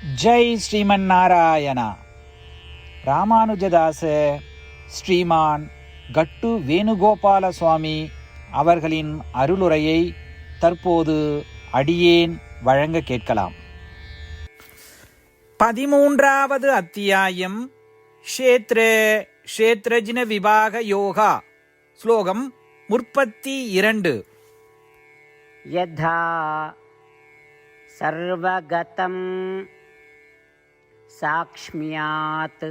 ஜெய் ஸ்ரீமன் நாராயணா. ராமானுஜதாச ஸ்ரீமான் கட்டு வேணுகோபால சுவாமி அவர்களின் அருளுரையை தற்போது அடியேன் வழங்க கேட்கலாம். பதிமூன்றாவது அத்தியாயம் ஷேத்ர ஷேத்ரஜின விவாக யோகா ஸ்லோகம் முற்பத்தி இரண்டு. யதா சர்வகதம் साक्ष्म्यात्।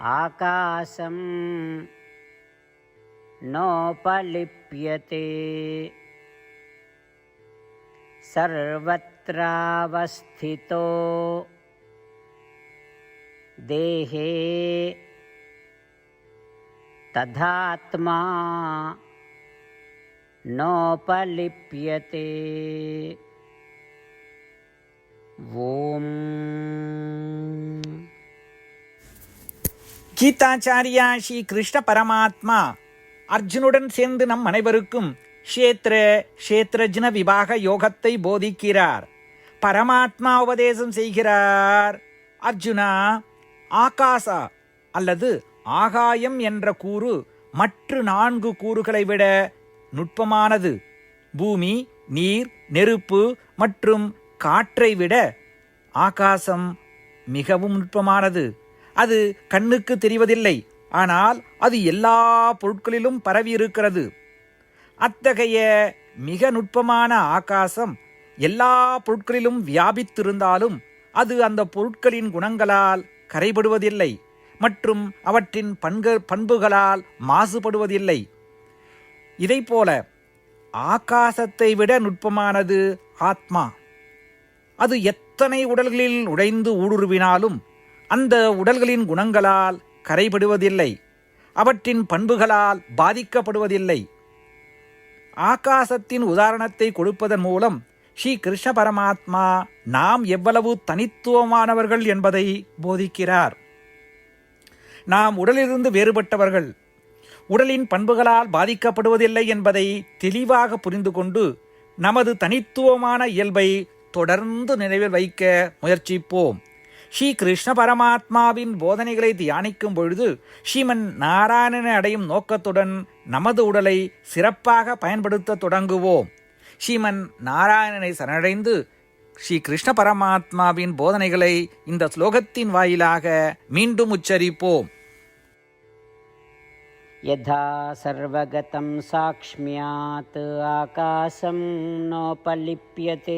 आकाशं नोपलिप्यते। सर्वत्रावस्थितो। देहे तथात्मा नोपलिप्यते। ॐ கீதாச்சாரியா ஸ்ரீ கிருஷ்ண பரமாத்மா. அர்ஜுனுடன் சேர்ந்து நம் அனைவருக்கும் க்ஷேத்ர ஷேத்ரஜ்ன விவாக யோகத்தை போதிக்கிறார். பரமாத்மா உபதேசம் செய்கிறார். அர்ஜுனா ஆகாசா அல்லது ஆகாயம் என்ற கூறு மற்ற நான்கு கூறுகளை விட நுட்பமானது. பூமி நீர் நெருப்பு மற்றும் காற்றை விட ஆகாசம் மிகவும் நுட்பமானது. அது கண்ணுக்கு தெரிவதில்லை. ஆனால் அது எல்லா பொருட்களிலும் பரவி இருக்கிறது அத்தகைய மிக நுட்பமான ஆகாசம் எல்லா பொருட்களிலும் வியாபித்திருந்தாலும் அது அந்த பொருட்களின் குணங்களால் கரைபடுவதில்லை மற்றும் அவற்றின் பண்க பண்புகளால் மாசுபடுவதில்லை. இதைப்போல ஆகாசத்தை விட நுட்பமானது ஆத்மா. அது எத்தனை உடல்களில் உடைந்து ஊடுருவினாலும் அந்த உடல்களின் குணங்களால் கரைபடுவதில்லை. அவற்றின் பண்புகளால் பாதிக்கப்படுவதில்லை. ஆகாசத்தின் உதாரணத்தை கொடுப்பதன் மூலம் ஸ்ரீ கிருஷ்ண பரமாத்மா நாம் எவ்வளவு தனித்துவமானவர்கள் என்பதை போதிக்கிறார். நாம் உடலிலிருந்து வேறுபட்டவர்கள். உடலின் பண்புகளால் பாதிக்கப்படுவதில்லை என்பதை தெளிவாக புரிந்து கொண்டு நமது தனித்துவமான இயல்பை தொடர்ந்து நினைவில் வைக்க முயற்சிப்போம். ஸ்ரீ கிருஷ்ண பரமாத்மாவின் போதனைகளை தியானிக்கும் பொழுது ஸ்ரீமன் நாராயணனை அடையும் நோக்கத்துடன் நமது உடலை சிறப்பாக பயன்படுத்த தொடங்குவோம் ஸ்ரீமன் நாராயணனை சரணடைந்து ஸ்ரீ கிருஷ்ண பரமாத்மாவின் போதனைகளை இந்த ஸ்லோகத்தின் வாயிலாக மீண்டும் உச்சரிப்போம் यथा सर्वगतं साक्ष्म्यात् आकाशं नोपलिप्यते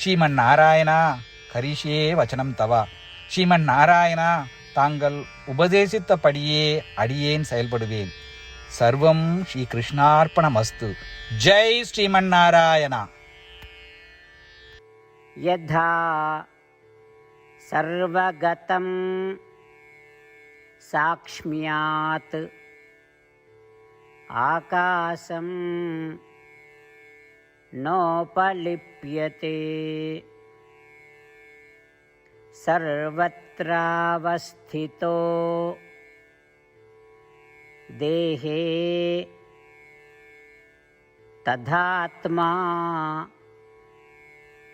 శ్రీమన్నారాయణ కరిషే వచనం తవ శ్రీమన్నారాయణ தாங்கள் உபதேசித்தபடியே அடியேன் செயல்படுவேன் சர்வம் ஸ்ரீ கிருஷ்ணார்ப்பணமஸ்து ஜெய் ஸ்ரீமன்னாராயணா யதா சர்வகதம் சாக்ஷ்மியாத் ஆகாசம் नोपलिप्यते। सर्वत्रावस्थितो। देहे तथात्मा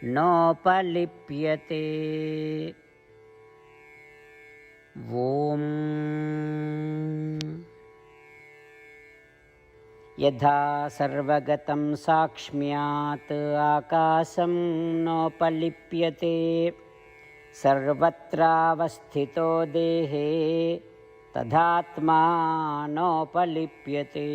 नोपलिप्यते। ॐ यथा सर्वगतं साक्ष्म्यात् आकाशं नोपलिप्यते। सर्वत्रावस्थितो देहे तथात्मा नोपलिप्यते।